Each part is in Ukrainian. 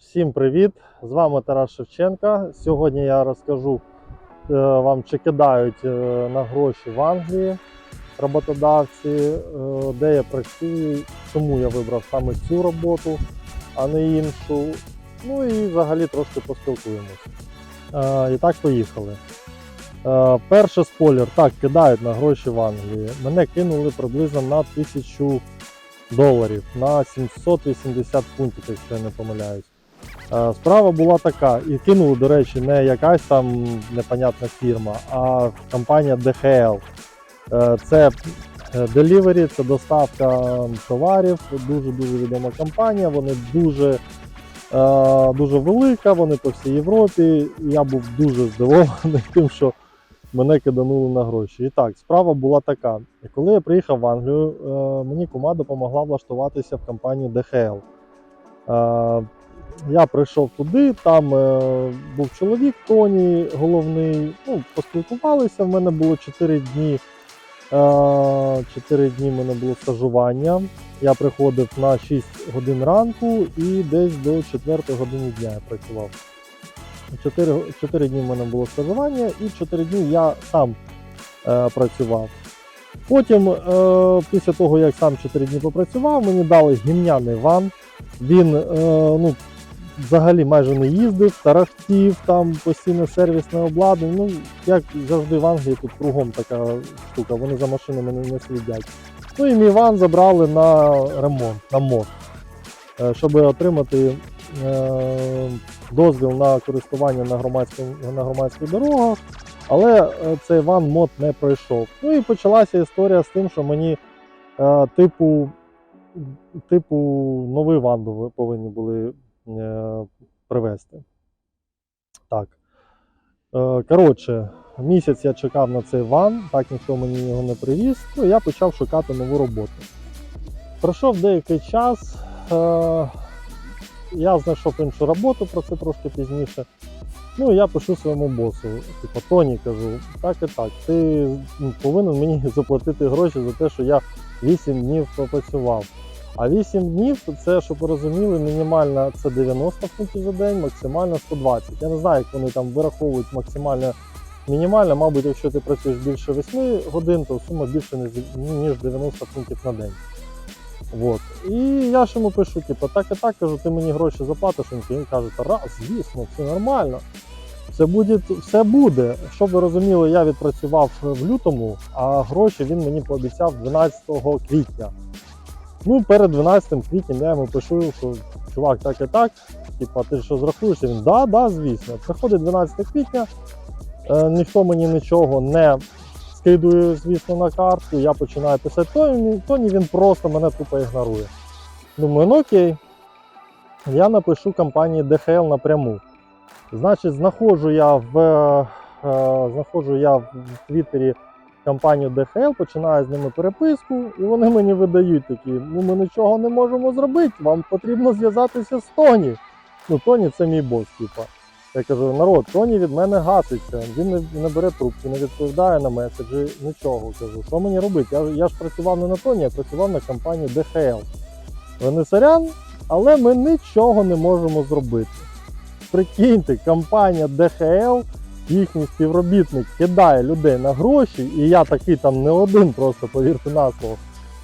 Всім привіт! З вами Тарас Шевченка. Сьогодні я розкажу е, вам, чи кидають е, на гроші в Англії роботодавці, е, де я працюю, чому я вибрав саме цю роботу, а не іншу. Ну і взагалі трошки поспілкуємось. Е, І так, поїхали. Перший спойлер, так, кидають на гроші в Англії. Мене кинули приблизно на 1000 доларів на 780 фунтів, якщо я не помиляюсь. Е, Справа була така, і кинули, до речі, не якась там непонятна фірма, а компанія DHL. Е, Це е, delivery, це доставка товарів, дуже-дуже відома компанія. Вони дуже, дуже велика, вони по всій Європі. Я був дуже здивований тим, що мене киданули на гроші. І так, справа була така. Коли я приїхав в Англію, мені кума допомогла влаштуватися в компанію DHL. Е, Я прийшов туди, там е, був чоловік Тоні, головний. Ну, поспілкувалися. В мене було 4 дні. 4 дні в мене було стажування. Я приходив на 6 годин ранку і десь до 4 години дня я працював. 4, 4 дні в мене було стажування і 4 дні я сам е, працював. Потім, е, після того, як сам 4 дні попрацював, мені дали гімняний ван. Він е, ну, взагалі майже не їздив, тарахтів, там постійне сервісне обладнання. Ну, як завжди в Англії, тут кругом така штука, вони за машинами не, слідять. Ну і мій ван забрали на ремонт, на мод, е, щоб отримати е, дозвіл на користування на громадських, на громадських дорогах. Але е, цей ван мод не пройшов. Ну і почалася історія з тим, що мені типу, типу новий ван повинні були привезти. Так. Е, коротше, місяць я чекав на цей ван, так ніхто мені його не привіз, ну і я почав шукати нову роботу. Пройшов деякий час. Е, я знайшов іншу роботу, про це трошки пізніше. Ну, я пишу своєму босу, типу, Тоні кажу, так і так, ти ну, повинен мені заплатити гроші за те, що я 8 днів попрацював. А 8 днів це, щоб ви розуміли, мінімальна це 90 фунтів за день, максимально 120. Я не знаю, як вони там вираховують максимально мінімально. Мабуть, якщо ти працюєш більше 8 годин, то сума більше ніж- ніж 90 фунтів на день. Вот. І я ж йому пишу, типу, так і так кажу, ти мені гроші заплатиш. Він каже, Тарас, звісно, все нормально. Все буде, все буде. Щоб ви розуміли, я відпрацював в лютому, а гроші він мені пообіцяв 12 квітня. Ну, перед 12 квітням я йому пишу, що чувак, так і так. Типа, ти що зрахуєшся? Він да, да, звісно. Приходить 12 квітня, е, ніхто мені нічого не скидує, звісно, на карту. Я починаю писати Тоні, Тоні він просто мене тупо ігнорує. Думаю, ну окей. Я напишу компанії DHL напряму. Значить, знаходжу я в, е, знаходжу я в Твіттері компанію DHL, починаю з ними переписку, і вони мені видають такі: ну ми нічого не можемо зробити, вам потрібно зв'язатися з Тоні. Ну, Тоні це мій бос, типа. Я кажу, народ, Тоні від мене гаситься, він не, не бере трубку, не відповідає на меседжі, нічого. Кажу, що мені робити? Я, я ж працював не на Тоні, я працював на компанії DHL. Вони але ми нічого не можемо зробити. Прикиньте, компанія DHL, їхній співробітник кидає людей на гроші, і я такий там не один, просто повірте на слово.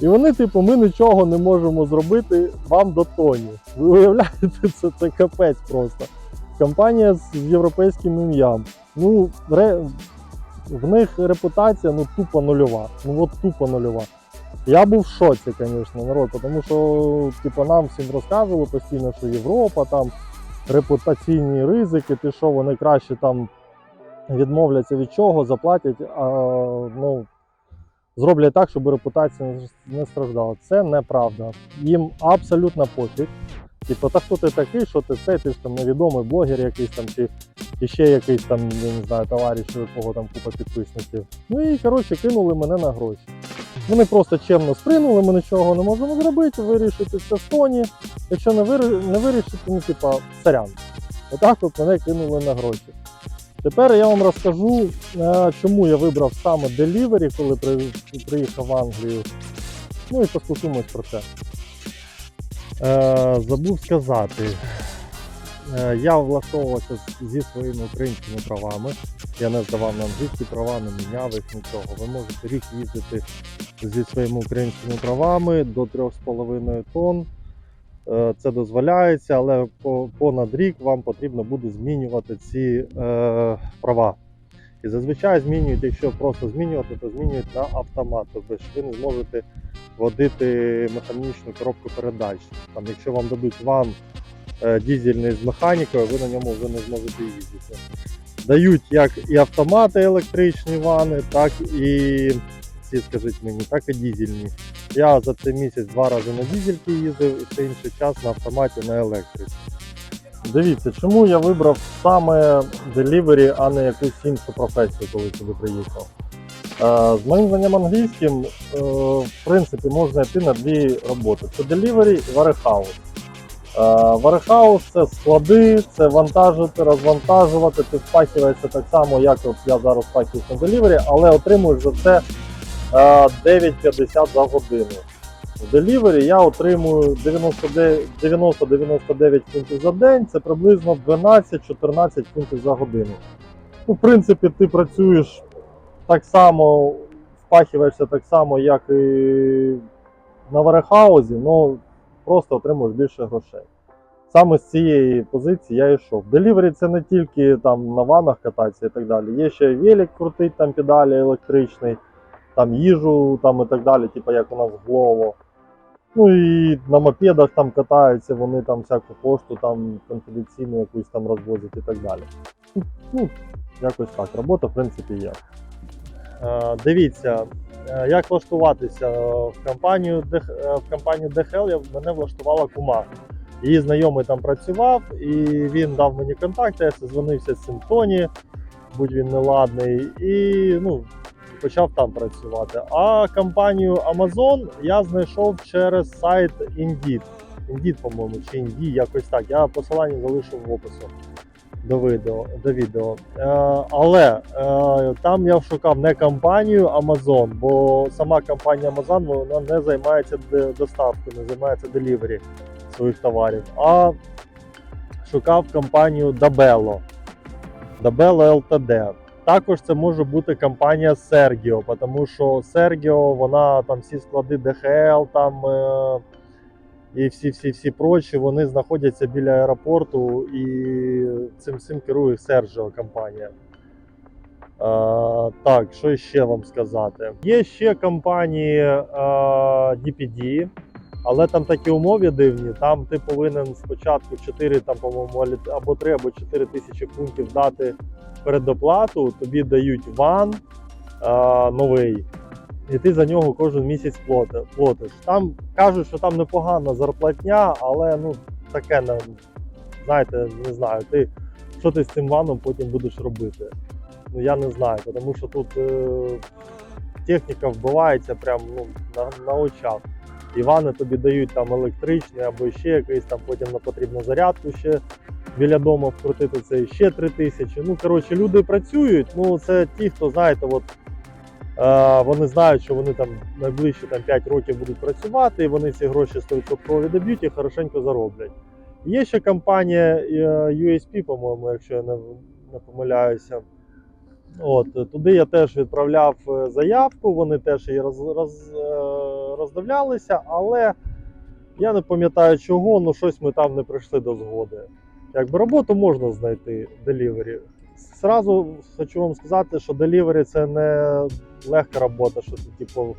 І вони, типу, ми нічого не можемо зробити вам до тоні. Ви уявляєте, це, це капець просто. Компанія з європейським ім'ям. Ну, ре... в них репутація ну, тупо нульова. Ну от тупо нульова. Я був в шоці, звісно, народ, тому що типу, нам всім розказували постійно, що Європа там репутаційні ризики, ти що вони краще там відмовляться від чого, заплатять, а, ну, зроблять так, щоб репутація не- страждала. Це неправда. Їм абсолютно пофіг. Типу, та хто ти такий, що ти це, ти ж там невідомий блогер якийсь там, чи, ще якийсь там, я не знаю, товариш, у якого там купа підписників. Ну і коротше кинули мене на гроші. Вони просто чемно спринули, ми нічого не можемо зробити, вирішити це в тоні. Якщо не вирішити, ну типа сорян. Отак от мене кинули на гроші. Тепер я вам розкажу, е, чому я вибрав саме Delivery, коли приїхав в Англію. Ну і поспілкуємось про це. Е, забув сказати. Е, Я влаштовувався зі своїми українськими правами. Я не здавав на англійські права, не міняв їх нічого. Ви можете рік їздити зі своїми українськими правами до 3,5 тонн. Е, Це дозволяється, але понад рік вам потрібно буде змінювати ці е, права. І зазвичай змінюють, якщо просто змінювати, то змінюють на автомат. Тобто ви не зможете водити механічну коробку передач. Там, якщо вам дадуть ван е, дізельний з механікою, ви на ньому вже не зможете їздити. Дають як і автомати електричні вани, так і ці, скажіть мені, так і дізельні. Я за цей місяць два рази на дізельки їздив і все інший час на автоматі на електриці. Дивіться, чому я вибрав саме делівері, а не якусь іншу професію, коли сюди приїхав. Е, З моїм знанням англійським, е, в принципі, можна йти на дві роботи: це делівері і варехаус. Варехаус це склади, це вантажити, розвантажувати. Ти впахиваєшся так само, як от я зараз впахиваюсь на делівері, але отримуєш за це 9,50 за годину. В делівері я отримую 90-99 фунтів за день, це приблизно 12-14 фунтів за годину. Ну, в принципі, ти працюєш так само, впахиваєшся так само, як і на варехаузі, але просто отримуєш більше грошей. Саме з цієї позиції я йшов. Делівері це не тільки там на ванах кататися і так далі. Є ще велик крутить, там педалі електричний, там їжу там і так далі, типу як у нас Глово. Ну і на мопедах там катаються, вони там всяку пошту там конфіденційну якусь там розвозять і так далі. Ну, якось так. Робота, в принципі, є. Е, дивіться, е, як влаштуватися в компанію, е, в компанію DHL мене влаштувала кума. Її знайомий там працював, і він дав мені контакти, я созвонився з цим будь він неладний, і ну, почав там працювати. А компанію Amazon я знайшов через сайт Indeed. Indeed, по-моєму, чи Indeed, якось так. Я посилання залишив в опису до відео. До відео. Е, але е, там я шукав не компанію Amazon, бо сама компанія Amazon вона не займається доставкою, не займається делівері своїх товарів, а шукав компанію Dabello. Dabello LTD. Також це може бути компанія Sergio, тому що Sergio, вона там всі склади DHL, там е, і всі всі всі прочі, вони знаходяться біля аеропорту, і цим всім керує Sergio компанія. Е, так, що ще вам сказати? Є ще компанії е, DPD, але там такі умови дивні. Там ти повинен спочатку 4, там, по-моєму, або 3, або 4 тисячі фунтів дати передоплату, тобі дають ван а, новий, і ти за нього кожен місяць платиш. Там кажуть, що там непогана зарплатня, але ну таке не знаєте, не знаю. Ти що ти з цим ваном потім будеш робити? Ну я не знаю, тому що тут е, техніка вбивається прямо ну, на, на очах. І вани тобі дають там електричні або ще якийсь там, потім на потрібну зарядку ще біля дому вкрутити це ще 3 тисячі. Ну, коротше, люди працюють. Ну, це ті, хто, знаєте, от, е, вони знають, що вони там найближчі там, 5 років будуть працювати, і вони ці гроші 100% доб'ють і хорошенько зароблять. Є ще компанія е, USP, по-моєму, якщо я не, не помиляюся. От, туди я теж відправляв е, заявку, вони теж її роз, роз, роздивлялися, але я не пам'ятаю чого, ну щось ми там не прийшли до згоди. Якби роботу можна знайти делівері. Зразу хочу вам сказати, що делівері це не легка робота, що ти типу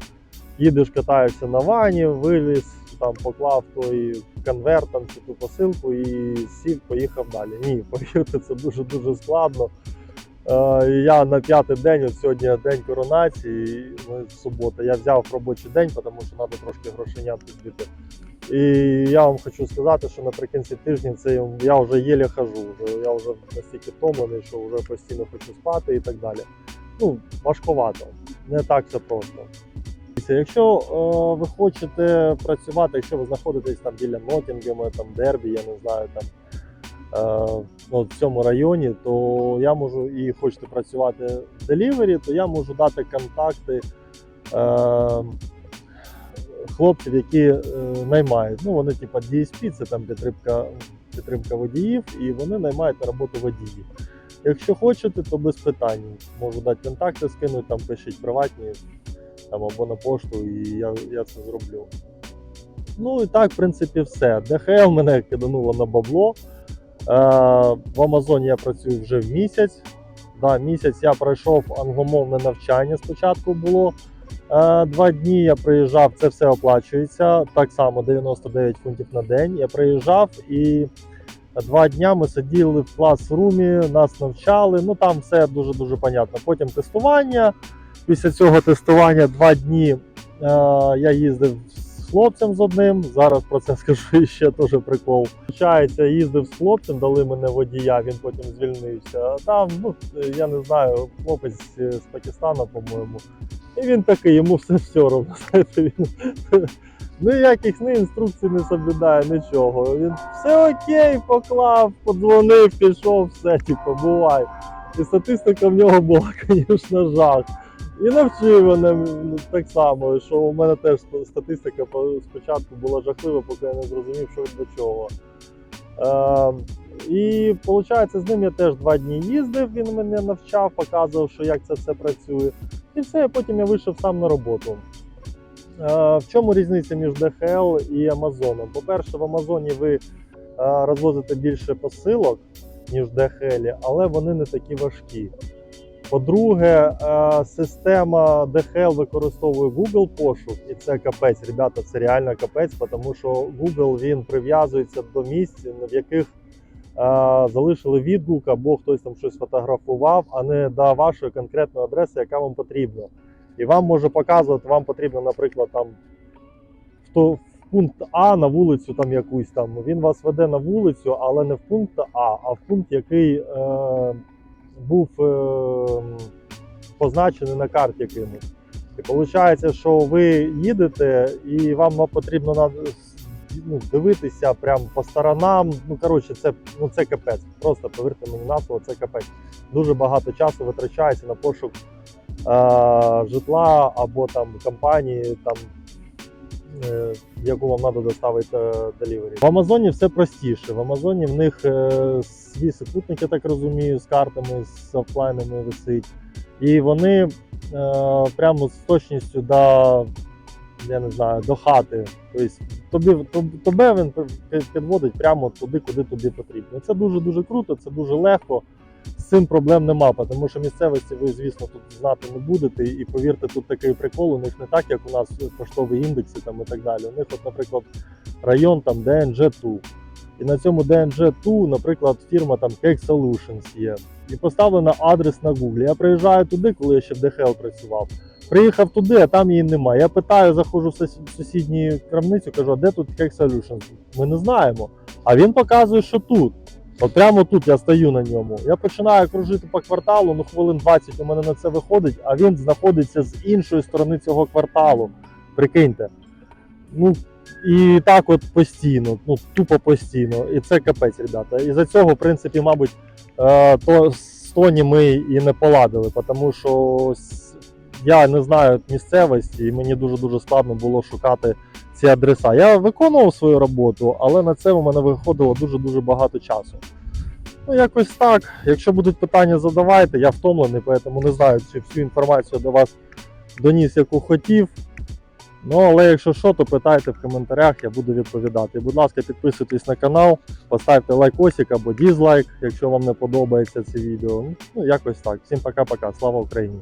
їдеш, катаєшся на вані, виліз, там поклав той конверт, там чи ту посилку і сів, поїхав далі. Ні, повірте, це дуже дуже складно. Е, я на п'ятий день, от сьогодні день коронації, ну, субота, я взяв робочий день, тому що треба трошки грошенят збити. І я вам хочу сказати, що наприкінці тижня це я вже єле хожу. Я вже настільки втомлений, що вже постійно хочу спати і так далі. Ну, важковато, не так це просто. Якщо е, ви хочете працювати, якщо ви знаходитесь там біля Ноттінгема, там Дербі, я не знаю, там е, ну, в цьому районі, то я можу і хочете працювати в делівері, то я можу дати контакти. Е, хлопців, які е, наймають. Ну, вони, типа, DSP, це там підтримка, підтримка водіїв, і вони наймають на роботу водіїв. Якщо хочете, то без питань. Можу дати контакти, скинуть, там пишіть приватні там, або на пошту, і я, я це зроблю. Ну і так, в принципі, все. ДХЛ мене кидануло на бабло. Е, в Амазоні я працюю вже в місяць. Да, місяць я пройшов англомовне навчання. Спочатку було е, два дні. Я приїжджав, це все оплачується. Так само 99 фунтів на день. Я приїжджав і два дня ми сиділи в класрумі, нас навчали. Ну там все дуже дуже понятно. Потім тестування. Після цього тестування два дні е, я їздив хлопцем з одним. Зараз про це скажу ще теж прикол. Получається, їздив з хлопцем, дали мене водія, він потім звільнився. А Там, ну я не знаю, хлопець з Пакистану, по-моєму. І він такий, йому все все одно. Знаєте, він ніяких ні інструкцій не соблюдає, нічого. Він все окей, поклав, подзвонив, пішов, все, типу, бувай. І статистика в нього була, звісно, жах. І навчив мене так само, що у мене теж статистика спочатку була жахлива, поки я не зрозумів, що до чого. Е, і виходить, з ним я теж два дні їздив, він мене навчав, показував, що як це все працює. І все, потім я вийшов сам на роботу. Е, в чому різниця між DHL і Амазоном? По-перше, в Амазоні ви е, розвозите більше посилок, ніж в DHL, але вони не такі важкі. По-друге, е, система DHL використовує Google пошук, і це капець. Ребята, це реально капець, тому що Google він прив'язується до місць, в яких е, залишили відгук або хтось там щось фотографував, а не до вашої конкретної адреси, яка вам потрібна. І вам може показувати, вам потрібно, наприклад, там в, пункт А на вулицю там якусь там. Він вас веде на вулицю, але не в пункт А, а в пункт, який е, був е, позначений на карті кимось. І виходить, що ви їдете, і вам потрібно ну, дивитися прямо по сторонам. Ну, коротше, це, ну, це капець. Просто повірте мені на слово, це капець. Дуже багато часу витрачається на пошук е, житла або там компанії, там, яку вам треба доставити делівері. В Амазоні все простіше. В Амазоні в них е, свій супутник, я так розумію, з картами, з офлайнами висить. І вони е, прямо з точністю до, я не знаю, до хати. Тобто тобі, тоб- тебе він підводить прямо туди, куди тобі потрібно. Це дуже-дуже круто, це дуже легко. Цим проблем нема, тому що місцевості ви, звісно, тут знати не будете. І повірте, тут такий прикол, у них не так, як у нас поштові індекси там і так далі. У них, от, наприклад, район там DNG2. І на цьому DNG2, наприклад, фірма там Cake Solutions є. І поставлено адрес на Google. Я приїжджаю туди, коли я ще в DHL працював. Приїхав туди, а там її немає. Я питаю, заходжу в сусідню крамницю, кажу, а де тут Cake Solutions? Ми не знаємо. А він показує, що тут. От прямо тут я стою на ньому. Я починаю кружити по кварталу, ну хвилин 20 у мене на це виходить, а він знаходиться з іншої сторони цього кварталу. Прикиньте. Ну, і так от постійно, ну тупо постійно. І це капець, ребята. І за цього, в принципі, мабуть, е, то з Тоні ми і не поладили, тому що я не знаю місцевості, і мені дуже-дуже складно було шукати ці адреса. Я виконував свою роботу, але на це у мене виходило дуже-дуже багато часу. Ну, якось так. Якщо будуть питання, задавайте. Я втомлений, тому не знаю, чи всю інформацію до вас доніс, яку хотів. Ну, але якщо що, то питайте в коментарях, я буду відповідати. Будь ласка, підписуйтесь на канал, поставте лайкосик або дізлайк, якщо вам не подобається це відео. Ну, якось так. Всім пока-пока. Слава Україні!